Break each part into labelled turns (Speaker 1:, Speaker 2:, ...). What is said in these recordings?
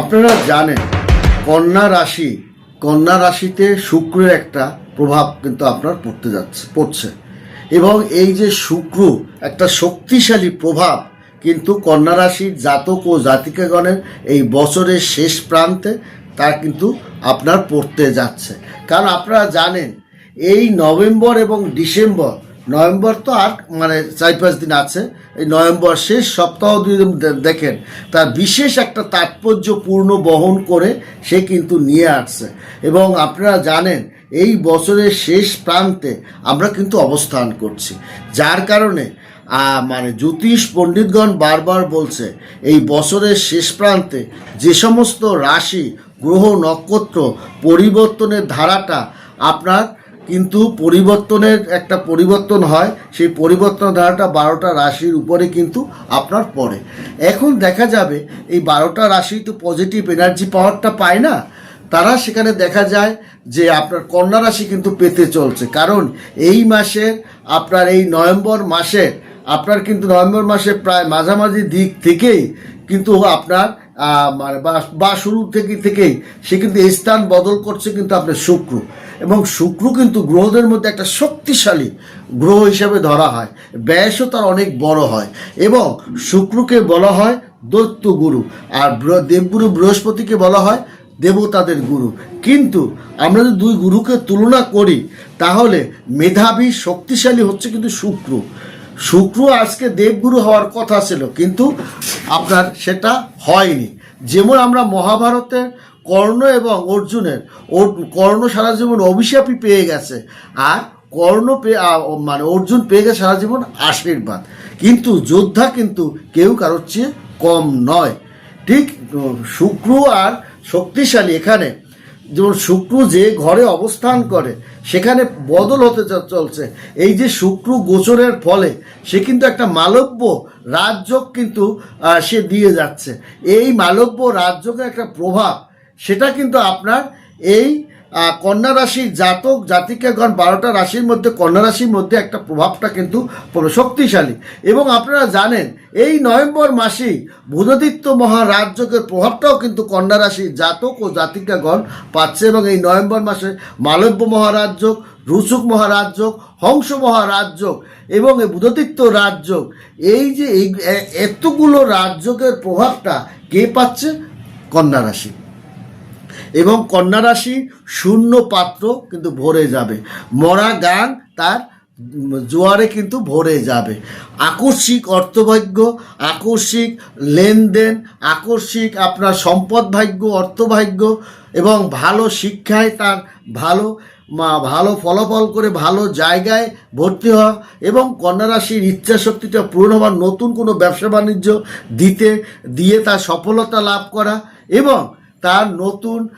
Speaker 1: আপনারা জানেন, কন্যা রাশি, কন্যা রাশিতে শুক্রের একটা প্রভাব কিন্তু আপনার পড়তে যাচ্ছে, পড়ছে। এবং এই যে শুক্র, একটা শক্তিশালী প্রভাব কিন্তু কন্যা রাশির জাতক ও জাতিকাগণের এই বছরের শেষ প্রান্তে তা কিন্তু আপনার পড়তে যাচ্ছে। কারণ আপনারা জানেন, এই নভেম্বর এবং ডিসেম্বর নভেম্বর তো আর মানে চার পাঁচ দিন আছে। এই নভেম্বর শেষ সপ্তাহ যদি দেখেন, তার বিশেষ একটা তাৎপর্যপূর্ণ বহন করে সে কিন্তু নিয়ে আসছে। এবং আপনারা জানেন, এই বছরের শেষ প্রান্তে আমরা কিন্তু অবস্থান করছি। যার কারণে মানে জ্যোতিষ পণ্ডিতগণ বারবার বলছে, এই বছরের শেষ প্রান্তে যে সমস্ত রাশি, গ্রহ, নক্ষত্র পরিবর্তনের ধারাটা আপনার কিন্তু পরিবর্তনের একটা পরিবর্তন হয়, সেই পরিবর্তন ধারাটা বারোটা রাশির উপরে কিন্তু আপনার পড়ে। এখন দেখা যাবে, এই বারোটা রাশি তো পজিটিভ এনার্জি পাওয়ারটা পায় না। তারা সেখানে দেখা যায় যে আপনার কন্যা রাশি কিন্তু পেতে চলছে। কারণ এই মাসের আপনার এই নভেম্বর মাসে আপনার কিন্তু নভেম্বর মাসে প্রায় মাঝামাঝি দিক থেকেই কিন্তু আপনার মানে বা- শুরু থেকে থেকেই সে কিন্তু স্থান বদল করছে কিন্তু আপনার শুক্র। এবং শুক্র কিন্তু গ্রহদের মধ্যে একটা শক্তিশালী গ্রহ হিসাবে ধরা হয়। ব্যয়সও তার অনেক বড় হয়। এবং শুক্রকে বলা হয় দৈত্য গুরু আর দেবগুরু বৃহস্পতিকে বলা হয় দেবতাদের গুরু। কিন্তু আমরা যদি দুই গুরুকে তুলনা করি, তাহলে মেধাবী, শক্তিশালী হচ্ছে কিন্তু শুক্র। শুক্র আজকে দেবগুরু হওয়ার কথা ছিল, কিন্তু আপনার সেটা হয়নি। যেমন আমরা মহাভারতের কর্ণ এবং অর্জুনের কর্ণ সারা জীবন অভিশাপই পেয়ে গেছে, আর কর্ণ পেয়ে মানে অর্জুন পেয়ে গেছে সারা জীবন আশীর্বাদ। কিন্তু যোদ্ধা কিন্তু কেউ কারোর চেয়ে কম নয়। ঠিক শুক্র আর শক্তিশালী এখানে। যেমন শুক্র যে ঘরে অবস্থান করে, সেখানে বদল হতে চলছে। এই যে শুক্র গোচরের ফলে, সে কিন্তু একটা মালব্য রাজযোগ কিন্তু সে দিয়ে যাচ্ছে। এই মালব্য রাজযোগের একটা প্রভাব, সেটা কিন্তু আপনার এই কন্যা রাশির জাতক, জাতিকাগণ বারোটা রাশির মধ্যে, কন্যা রাশির মধ্যে একটা প্রভাবটা কিন্তু শক্তিশালী। এবং আপনারা জানেন, এই নভেম্বর মাসেই বুধদিত্য মহারাজ্যকের প্রভাবটাও কিন্তু কন্যা রাশির জাতক ও জাতিকাগণ পাচ্ছে এবং এই নভেম্বর মাসে মালব্য মহারাজ্য রুচুক মহারাজ্য হংস মহারাজ্য এবং এই বুধদিত্য রাজ্য এই যে এই এতগুলো রাজ্যকের প্রভাবটা কে পাচ্ছে? কন্যা রাশি। এবং কন্যা রাশি শূন্য পাত্র কিন্তু ভরে যাবে। মরা গান তার জোয়ারে কিন্তু ভরে যাবে। আকস্মিক অর্থভাগ্য, আকস্মিক লেনদেন, আকস্মিক আপনার সম্পদ ভাগ্য, অর্থভাগ্য এবং ভালো শিক্ষায় তার ভালো মা, ভালো ফলাফল করে ভালো জায়গায় ভর্তি হওয়া এবং কন্যা রাশির ইচ্ছা শক্তিটা পূরণ হওয়ার নতুন কোনো ব্যবসা বাণিজ্য দিতে, দিয়ে তার সফলতা লাভ করা এবং তার নতুন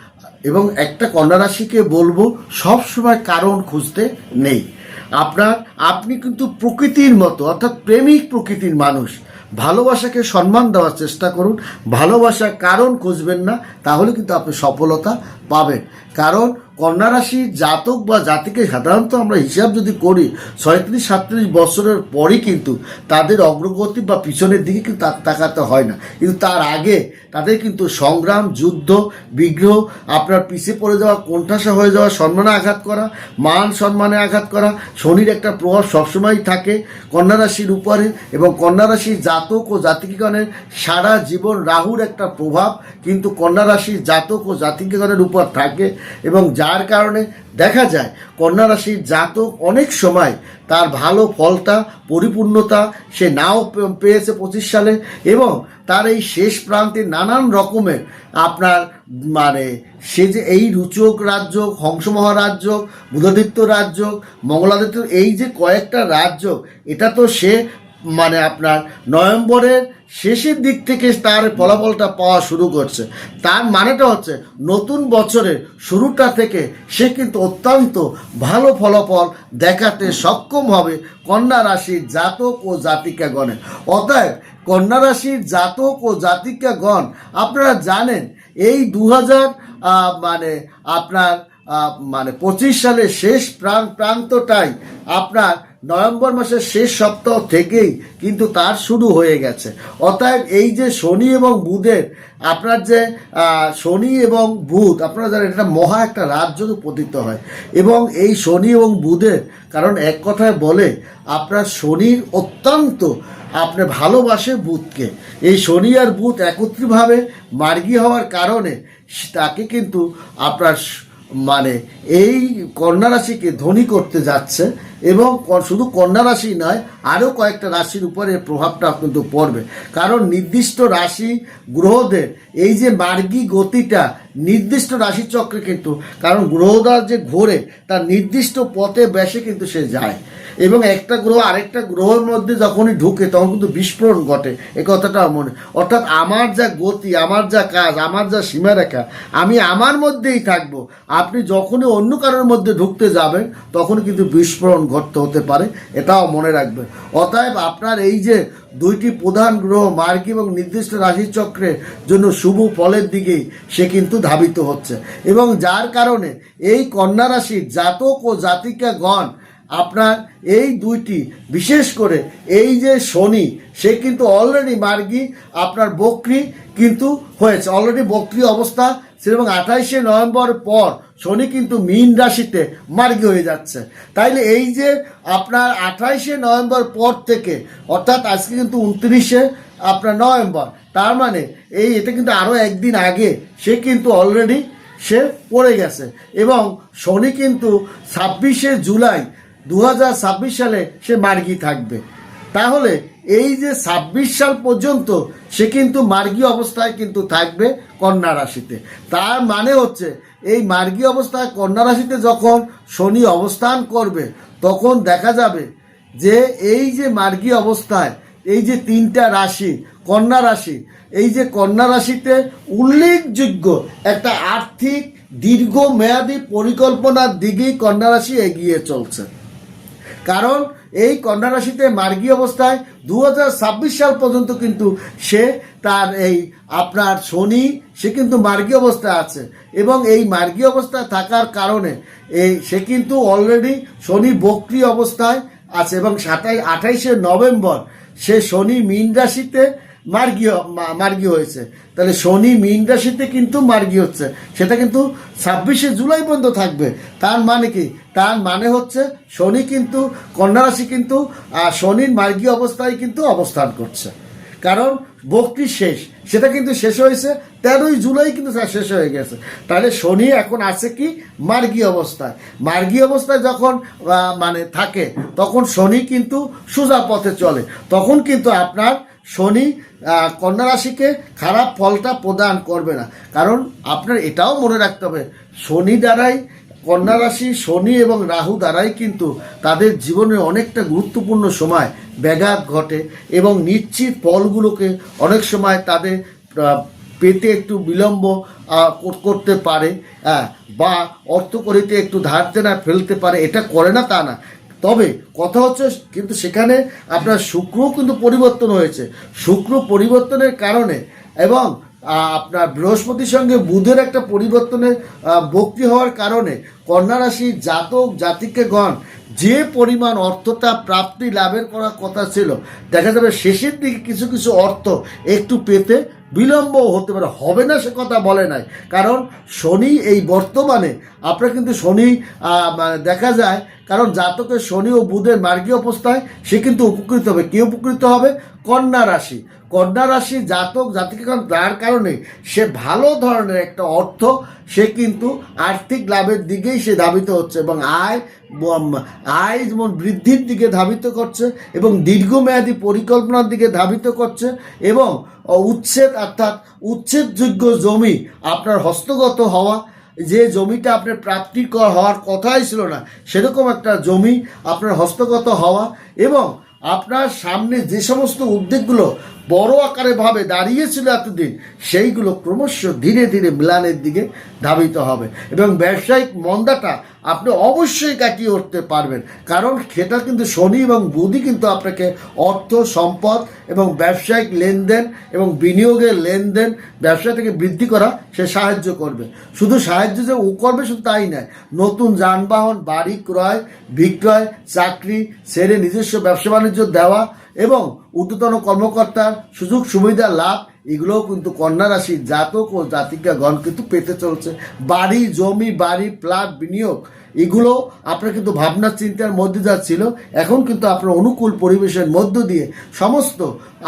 Speaker 1: এবং একটা কন্যা রাশিকে বলব সবসময় কারণ খুঁজতে নেই। আপনার, আপনি কিন্তু প্রকৃতির মতো, অর্থাৎ প্রেমিক প্রকৃতির মানুষ। ভালোবাসাকে সম্মান দেওয়ার চেষ্টা করুন। ভালোবাসার কারণ খুঁজবেন না, তাহলে কিন্তু আপনি সফলতা পাবেন। কারণ কন্যা রাশির জাতক বা জাতিকে সাধারণত আমরা হিসাব যদি করি, ছয়ত্রিশ, সাতত্রিশ বছরের পরই কিন্তু তাদের অগ্রগতি বা পিছনের দিকে কিন্তু তাকাতে হয় না। কিন্তু তার আগে তাদের কিন্তু সংগ্রাম, যুদ্ধ, বিগ্রহ, আপনার পিছিয়ে পড়ে যাওয়া, কোণঠাসা হয়ে যাওয়া, সম্মানে আঘাত করা, মান সম্মানে আঘাত করা, শনির একটা প্রভাব সবসময় থাকে কন্যা রাশির উপরে এবং কন্যা রাশির জাতক ও জাতিকগণের সারা জীবন রাহুর একটা প্রভাব কিন্তু কন্যা রাশির জাতক ও জাতিকগণের উপর থাকে এবং যার কারণে দেখা যায় কন্যা রাশির জাতক অনেক সময় তার ভালো ফলটা পরিপূর্ণতা সে নাও পেয়েছে পঁচিশ সালে এবং তার এই শেষ প্রান্তে নানান রকমের আপনার মানে সে যে এই রুচক রাজ্য হংস মহারাজ্য বুধাদিত্য রাজ্য মঙ্গলাদিত্য, এই যে কয়েকটা রাজ্য এটা তো সে মানে আপনার নভেম্বরের শেষের দিক থেকে তার ফলাফলটা পাওয়া শুরু করছে। তার মানেটা হচ্ছে নতুন বছরের শুরুটা থেকে সে কিন্তু অত্যন্ত ভালো ফলাফল দেখাতে সক্ষম হবে কন্যা রাশির জাতক ও জাতিকাগণের। অতএব কন্যা রাশির জাতক ও জাতিকাগণ, আপনারা জানেন এই দু হাজার মানে আপনার মানে পঁচিশ সালের শেষ প্রাণ প্রান্তটাই আপনার নভেম্বর মাসের শেষ সপ্তাহ থেকেই কিন্তু তার শুরু হয়ে গেছে। অতএব এই যে শনি এবং বুধের, আপনার যে শনি এবং বুধ, আপনারা জানেন এটা মহা একটা রাজ্য পতিত হয়। এবং এই শনি এবং বুধের, কারণ এক কথায় বলে, আপনার শনির অত্যন্ত, আপনি ভালোবাসে বুধকে। এই শনি আর বুধ একত্রিতভাবে মার্গী হওয়ার কারণে তাকে কিন্তু আপনার মানে এই কন্যা রাশিকে ধনী করতে যাচ্ছে। এবং শুধু কন্যা রাশি নয়, আরও কয়েকটা রাশির উপরে প্রভাবটা কিন্তু পড়বে। কারণ নির্দিষ্ট রাশি গ্রহদের এই যে মার্গী গতিটা নির্দিষ্ট রাশিচক্রে কিন্তু, কারণ গ্রহদার যে ঘোরে, তার নির্দিষ্ট পথে বেশে কিন্তু সে যায়। এবং একটা গ্রহ আরেকটা গ্রহের মধ্যে যখনই ঢুকে, তখন কিন্তু বিস্ফোরণ ঘটে, এ কথাটা মনে অর্থাৎ আমার যা গতি, আমার যা কাজ, আমার যা সীমারেখা, আমি আমার মধ্যেই থাকব। আপনি যখনই অন্য কারোর মধ্যে ঢুকতে যাবেন, তখন কিন্তু বিস্ফোরণ ঘটতে হতে পারে, এটাও মনে রাখবে। অতএব আপনার এই যে দুইটি প্রধান গ্রহ মার্গী এবং নির্দিষ্ট রাশিচক্রের জন্য শুভ ফলের দিকেই সে কিন্তু ধাবিত হচ্ছে। এবং যার কারণে এই কন্যা রাশির জাতক ও জাতিকাগণ, আপনার এই দুইটি, বিশেষ করে এই যে শনি, সে কিন্তু অলরেডি মার্গী, আপনার বক্রি কিন্তু হয়েছে। অলরেডি বক্রি অবস্থা সে এবং আঠাইশে নভেম্বর পর শনি কিন্তু মীন রাশিতে মার্গী হয়ে যাচ্ছে। তাইলে এই যে আপনার আঠাইশে নভেম্বর পর থেকে, অর্থাৎ আজকে কিন্তু উনত্রিশে আপনার নভেম্বর, তার মানে এই এটা কিন্তু আরও একদিন আগে সে কিন্তু অলরেডি সে পড়ে গেছে এবং শনি কিন্তু ছাব্বিশে জুলাই দু হাজার ছাব্বিশ সালে সে মার্গী থাকবে। তাহলে এই যে ছাব্বিশ সাল পর্যন্ত সে কিন্তু মার্গী অবস্থায় কিন্তু থাকবে কন্যা রাশিতে। তার মানে হচ্ছে এই মার্গী অবস্থায় কন্যা রাশিতে যখন শনি অবস্থান করবে, তখন দেখা যাবে যে এই যে মার্গী অবস্থায় এই যে তিনটা রাশি, কন্যা রাশি, এই যে কন্যা রাশিতে উল্লেখযোগ্য একটা আর্থিক দীর্ঘমেয়াদী পরিকল্পনার দিকেই কন্যা রাশি এগিয়ে চলছে। কারণ এই কন্যা রাশিতে মার্গী অবস্থায় দু হাজার ছাব্বিশ সাল পর্যন্ত কিন্তু সে তার এই আপনার শনি, সে কিন্তু মার্গী অবস্থায় আছে। এবং এই মার্গী অবস্থায় থাকার কারণে এই সে কিন্তু অলরেডি শনি বক্রি অবস্থায় আছে এবং সাতাই, আঠাইশে নভেম্বর সে শনি মীন রাশিতে মার্গী মা- মার্গী হয়েছে। তাহলে শনি মীন রাশিতে কিন্তু মার্গী হচ্ছে। সেটা কিন্তু ছাব্বিশে জুলাই পর্যন্ত থাকবে। তার মানে কি? তার মানে হচ্ছে শনি কিন্তু, কন্যা রাশি কিন্তু শনির মার্গী অবস্থায় কিন্তু অবস্থান করছে। কারণ বক্তি শেষ। সেটা কিন্তু শেষ হয়েছে। তেরোই জুলাই কিন্তু শেষ হয়ে গেছে। তাহলে শনি এখন আছে কি? মার্গী অবস্থায়। মার্গী অবস্থায় যখন মানে থাকে, তখন শনি কিন্তু সোজা পথে চলে। তখন কিন্তু আপনার শনি কন্যা রাশিকে খারাপ ফলটা প্রদান করবে না। কারণ আপনার এটাও মনে রাখতে হবে শনি দ্বারাই কন্যা রাশি শনি এবং রাহু দ্বারাই কিন্তু তাদের জীবনে অনেকটা গুরুত্বপূর্ণ সময় ব্যাঘাত ঘটে এবং নিশ্চিত ফলগুলোকে অনেক সময় তাদের পেতে একটু বিলম্ব করতে পারে হ্যাঁ, বা অর্থ করিতে একটু ধার দেনা ফেলতে পারে এটা করে না তা না। তবে কথা হচ্ছে, কিন্তু সেখানে আপনার শুক্রও কিন্তু পরিবর্তন হয়েছে। শুক্র পরিবর্তনের কারণে এবং আপনার বৃহস্পতির সঙ্গে বুধের একটা পরিবর্তনের বক্রি হওয়ার কারণে কন্যা রাশির জাতক জাতিকেগণ যে পরিমাণ অর্থটা প্রাপ্তি লাভের করার কথা ছিল, দেখা যাবে শেষের দিকে কিছু কিছু অর্থ একটু পেতে বিলম্ব হতে পারে, হবে না সে কথা বলে নাই। কারণ শনি এই বর্তমানে, আপনার কিন্তু শনি দেখা যায়, কারণ জাতকের শনি ও বুধের মার্গীয় অবস্থায় সে কিন্তু উপকৃত হবে। কে উপকৃত হবে? কন্যা রাশি। কন্যা রাশি জাতক জাতিকাগণ তার কারণে সে ভালো ধরনের একটা অর্থ, সে কিন্তু আর্থিক লাভের দিকেই সে ধাবিত হচ্ছে এবং আয় আয় যেমন বৃদ্ধির দিকে ধাবিত করছে এবং দীর্ঘমেয়াদী পরিকল্পনার দিকে ধাবিত করছে এবং উচ্ছেদ অর্থাৎ উচ্ছেদযোগ্য জমি আপনার হস্তগত হওয়া, যে জমিটা আপনার প্রাপ্তি হওয়ার কথাই ছিল না, সেরকম একটা জমি আপনার হস্তগত হওয়া এবং আপনার সামনে যে সমস্ত উদ্যোগগুলো বড় আকারে ভাবে দাঁড়িয়েছিল এতদিন, সেইগুলো ক্রমশ ধীরে ধীরে মিলানের দিকে ধাবিত হবে। এবং ব্যবসায়িক মন্দাটা আপনি অবশ্যই কাটিয়ে উঠতে পারবেন। কারণ সেটা কিন্তু শনি এবং বুধই কিন্তু আপনাকে অর্থ, সম্পদ এবং ব্যবসায়িক লেনদেন এবং বিনিয়োগের লেনদেন, ব্যবসা থেকে বৃদ্ধি করা, সে সাহায্য করবে। শুধু সাহায্য যে ও করবে শুধু তাই নয়, নতুন যানবাহন, বাড়ি ক্রয়, বিক্রয়, চাকরি ছেড়ে নিজস্ব ব্যবসা বাণিজ্য দেওয়া এবং ঊর্ধ্বতন কর্মকর্তার সুযোগ সুবিধা লাভ, এগুলোও কিন্তু কন্যা রাশির জাতক ও জাতিকাগণ কিন্তু পেতে চলছে। বাড়ি, জমি, বাড়ি, প্লাট, বিনিয়োগ এগুলো আপনার কিন্তু ভাবনা চিন্তার মধ্যে যা ছিল, এখন কিন্তু আপনার অনুকূল পরিবেশের মধ্য দিয়ে সমস্ত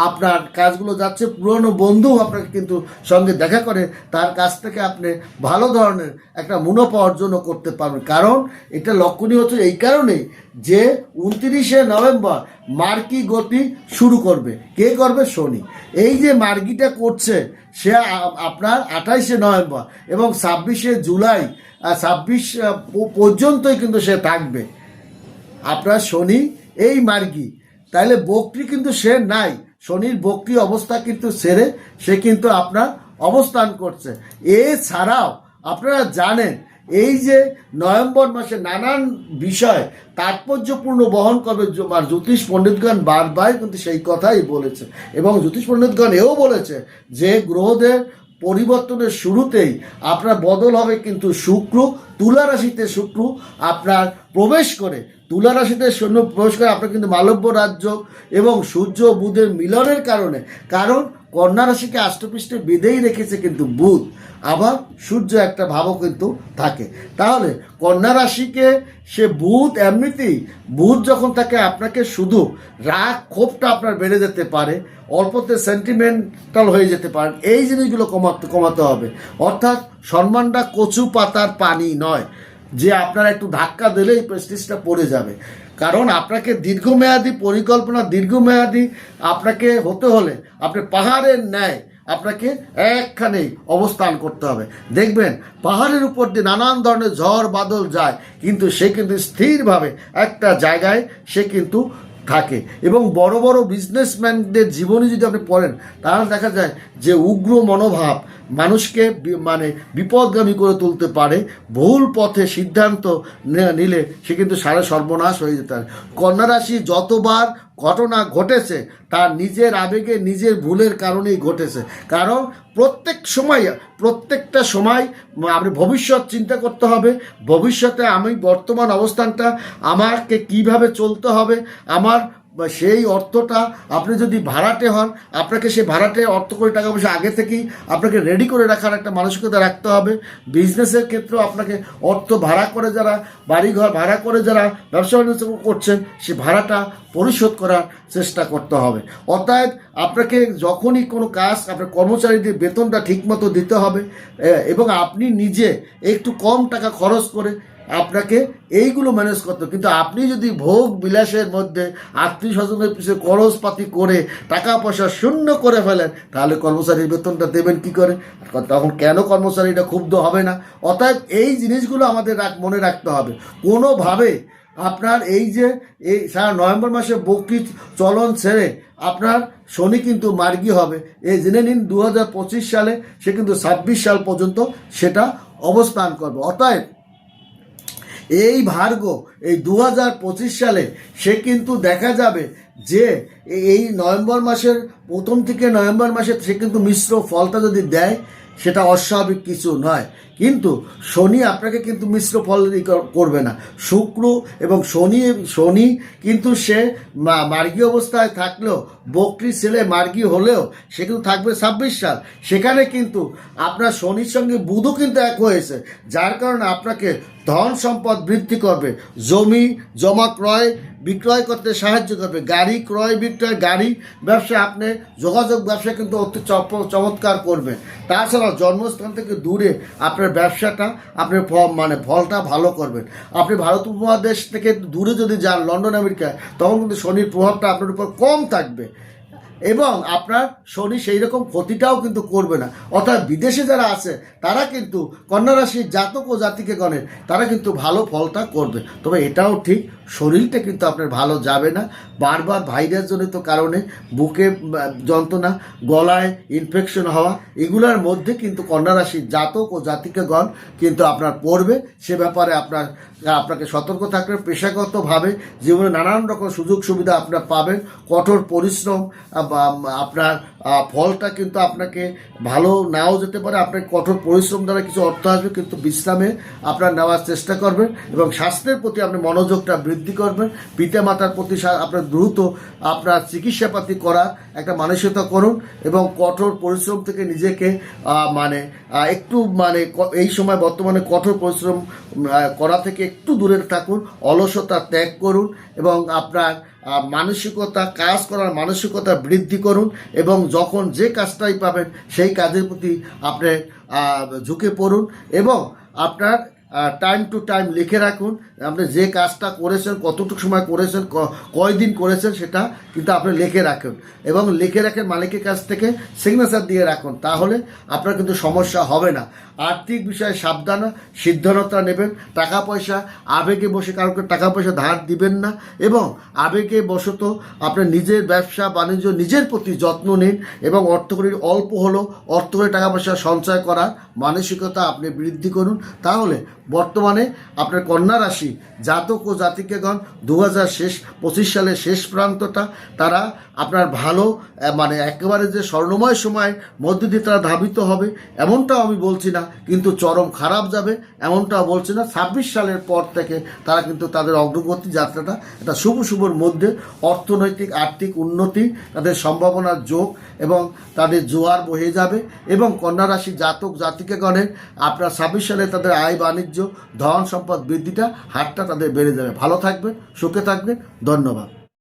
Speaker 1: আপনার কাজগুলো যাচ্ছে, পুরনো বন্ধু আপনাকে কিন্তু সঙ্গে দেখা করে, তার কাছ থেকে আপনি ভালো ধরনের একটা মুনাফা অর্জনও করতে পারবেন। কারণ এটা লক্ষণীয় হচ্ছে এই কারণেই যে উনত্রিশে নভেম্বর মার্কি গতি শুরু করবে। কে করবে? শনি। এই যে মার্গিটা করছে, সে আপনার আঠাইশে নভেম্বর এবং ছাব্বিশে জুলাই ছাব্বিশ পর্যন্তই কিন্তু সে থাকবে। আপনার শনি, এই মার্গি তাহলে বকরি কিন্তু সে নাই। শনির বকরি অবস্থা কিন্তু সেরে সে কিন্তু আপনার অবস্থান করছে। এছাড়াও আপনারা জানেন, এই যে নভেম্বর মাসে নানান বিষয় তাৎপর্যপূর্ণ বহন করবে আর জ্যোতিষ পণ্ডিতগণ বারবার কিন্তু সেই কথাই বলেছে। এবং জ্যোতিষ পণ্ডিতগণ এও বলেছে যে, গ্রহদের পরিবর্তনের শুরুতেই আপনার বদল হবে কিন্তু শুক্র, তুলা রাশিতে শুক্র আপনার প্রবেশ করে তুলা রাশিতে সৈন্য প্রবেশ করে আপনার কিন্তু মালব্য রাজ্য এবং সূর্য বুধের মিলনের কারণে, কারণ কন্যা রাশিকে আষ্টপৃষ্ঠে বেঁধেই রেখেছে কিন্তু বুধ। আবার সূর্য একটা ভাবও কিন্তু থাকে। তাহলে কন্যা রাশিকে সে বুধ এমনিতেই, বুধ যখন থাকে আপনাকে শুধু রাগ ক্ষোভটা আপনার বেড়ে যেতে পারে, অল্পতে সেন্টিমেন্টাল হয়ে যেতে পারেন এই জিনিসগুলো কমাতে কমাতে হবে। অর্থাৎ সম্মানটা কচু পাতার পানি নয়। যে আপনারা একটু ধাক্কা দিলেই প্রেস্টিজটা পড়ে যাবে। কারণ আপনাকে দীর্ঘমেয়াদী পরিকল্পনা, দীর্ঘমেয়াদী আপনাকে হতে হলে আপনি পাহাড়ের ন্যায় আপনাকে একখানেই অবস্থান করতে হবে। দেখবেন, পাহাড়ের উপর দিয়ে নানান ধরনের ঝড় বাদল যায়, কিন্তু সে কিন্তু স্থিরভাবে একটা জায়গায় সে কিন্তু থাকে। এবং বড় বড় বিজনেসম্যানদের জীবনী যদি আপনি পড়েন, তাহলে দেখা যায় যে উগ্র মনোভাব মানুষকে মানে বিপদগামী করে তুলতে পারে, ভুল পথে সিদ্ধান্ত নিলে সে কিন্তু সারা সর্বনাশ হয়ে যেতে পারে। কন্যারাশি যতবার ঘটনা ঘটেছে, তার নিজের আবেগে, নিজের ভুলের কারণেই ঘটেছে। কারণ প্রত্যেক সময়, প্রত্যেকটা সময় আপনি ভবিষ্যৎ চিন্তা করতে হবে। ভবিষ্যতে আমি বর্তমান অবস্থানটা, আমাকে কীভাবে চলতে হবে, আমার সেই অর্থটা আপনি যদি ভাড়াটে হন, আপনাকে সেই ভাড়াটে অর্থ করে টাকা পয়সা আগে থেকেই আপনাকে রেডি করে রাখার একটা মানসিকতা রাখতে হবে। বিজনেসের ক্ষেত্রেও আপনাকে অর্থ ভাড়া করে যারা, বাড়িঘর ভাড়া করে যারা ব্যবসা বাণিজ্য করছেন, সে ভাড়াটা পরিশোধ করার চেষ্টা করতে হবে। অর্থাৎ আপনাকে যখনই কোনো কাজ আপনার কর্মচারীদের বেতনটা ঠিকমতো দিতে হবে এবং আপনি নিজে একটু কম টাকা খরচ করে আপনাকে এইগুলো ম্যানেজ করতে কিন্তু আপনি যদি ভোগ বিলাসের মধ্যে আত্মীয় স্বজনের পিছিয়ে খরচপাতি করে টাকা পয়সা শূন্য করে ফেলেন, তাহলে কর্মচারীর বেতনটা দেবেন কি করে? তখন কেন কর্মচারীটা ক্ষুব্ধ হবে না? অর্থাৎ এই জিনিসগুলো আমাদের মনে রাখতে হবে। কোনোভাবে আপনার এই যে, এই সারা নভেম্বর মাসে বকরি চলন ছেড়ে আপনার শনি কিন্তু মার্গী হবে। এই জেনে নিন দু হাজার পঁচিশ সালে সে কিন্তু ছাব্বিশ সাল পর্যন্ত সেটা অবস্থান করবে। অতএব এই ভার্গ এই দু হাজার পঁচিশ সালে সে কিন্তু দেখা যাবে যে এই নভেম্বর মাসের প্রথম থেকে নভেম্বর মাসে সে কিন্তু মিশ্র ফলটা যদি দেয়, সেটা অস্বাভাবিক কিছু নয়। কিন্তু শনি আপনাকে কিন্তু মিশ্র ফল করবে না। শুক্র এবং শনি শনি কিন্তু সে মার্গী অবস্থায় থাকলেও, বকরি ছেলে মার্গী হলেও সে কিন্তু থাকবে ছাব্বিশ সাল। সেখানে কিন্তু আপনার শনির সঙ্গে বুধও কিন্তু এক হয়েছে, যার কারণে আপনাকে ধন সম্পদ বৃদ্ধি করবে। জমি, জমা ক্রয়, বিক্রয় করতে সাহায্য করবে। গাড়ি ক্রয়, বিক্রয়, গাড়ি ব্যবসা আপনি যোগাযোগ ব্যবসা কিন্তু অতি চমৎকার করবে তাছাড়া জন্মস্থান থেকে দূরে আপনার ব্যবসাটা আপনি মানে ফলটা ভালো করবেন। আপনি ভারত উপমহাদেশ থেকে দূরে যদি যান, লন্ডন, আমেরিকায়, তখন কিন্তু শনির প্রভাবটা আপনার উপর কম থাকবে। এবং আপনার শনি সেই রকম ক্ষতিটাও কিন্তু করবে না। অর্থাৎ বিদেশে যারা আছে, তারা কিন্তু কন্যা রাশির জাতক ও জাতিকে গণের, তারা কিন্তু ভালো ফলটা করবে। তবে এটাও ঠিক, শরীরটা কিন্তু আপনার ভালো যাবে না। বারবার ভাইরাস জনিত কারণে বুকে যন্ত্রণা, গলায় ইনফেকশন হওয়া, এগুলোর মধ্যে কিন্তু কন্যা রাশির জাতক ও জাতিকেগণ কিন্তু আপনার পড়বে। সে ব্যাপারে আপনার, আপনাকে সতর্ক থাকবে পেশাগতভাবে জীবনে নানান রকম সুযোগ সুবিধা আপনার পাবেন। কঠোর পরিশ্রম আপনার ফলটা কিন্তু আপনাকে ভালো নাও যেতে পারে, আপনার কঠোর পরিশ্রম দ্বারা কিছু অর্থ আসবে, কিন্তু বিশ্রামে আপনার নেওয়ার চেষ্টা করবেন এবং স্বাস্থ্যের প্রতি আপনি মনোযোগটা বৃদ্ধি করবেন। পিতা মাতার প্রতি আপনার দ্রুত আপনার চিকিৎসাপাতি করা একটা মানসিকতা করুন এবং কঠোর পরিশ্রম থেকে নিজেকে মানে একটু মানে এই সময় বর্তমানে কঠোর পরিশ্রম করা থেকে একটু দূরে থাকুন, অলসতা ত্যাগ করুন এবং আপনার মানসিকতা, কাজ করার মানসিকতা বৃদ্ধি করুন এবং যখন যে কাজটাই পাবেন সেই কাজের প্রতি আপনি ঝুঁকে পড়ুন এবং আপনার টাইম টু টাইম লিখে রাখুন। আপনি যে কাজটা করেছেন, কতটুকু সময় করেছেন কয়দিন করেছেন সেটা কিন্তু আপনি লিখে রাখুন। এবং লিখে রাখেন মালিকের কাছ থেকে সিগনেচার দিয়ে রাখুন, তাহলে আপনার কিন্তু সমস্যা হবে না। আর্থিক বিষয়ে সাবধান সিদ্ধানতা নেবেন। টাকা পয়সা, আবেগে বসে কাউকে টাকা পয়সা ধার দিবেন না। এবং আবেগে বশত আপনার নিজের ব্যবসা, বাণিজ্য নিজের প্রতি যত্ন নিন এবং অর্থকরীর অল্প হলেও অর্থকরী টাকা পয়সা সঞ্চয় করার মানসিকতা আপনি বৃদ্ধি করুন। তাহলে বর্তমানে আপনার কন্যা রাশি জাতক ও জাতিকেগণ দু হাজার শেষ, পঁচিশ সালের শেষ প্রান্তটা, তারা আপনার ভালো মানে একেবারে যে স্বর্ণময় সময়ের মধ্যে দিয়ে তারা ধাবিত হবে, এমনটাও আমি বলছি না, কিন্তু চরম খারাপ যাবে, এমনটাও বলছি না। ছাব্বিশ সালের পর থেকে তারা কিন্তু তাদের অগ্রগতি যাত্রাটা একটা শুভ, শুভর মধ্যে অর্থনৈতিক, আর্থিক উন্নতি, তাদের সম্ভাবনার যোগ এবং তাদের জোয়ার বহে যাবে এবং কন্যা রাশি জাতক জাতিকে গণের আপনার ছাব্বিশ সালে তাদের আয় বাণিজ্য, ধন সম্পদ বৃদ্ধিটা হারটা তাদের বেড়ে যাবে। ভালো থাকবেন, সুখে থাকবেন, ধন্যবাদ।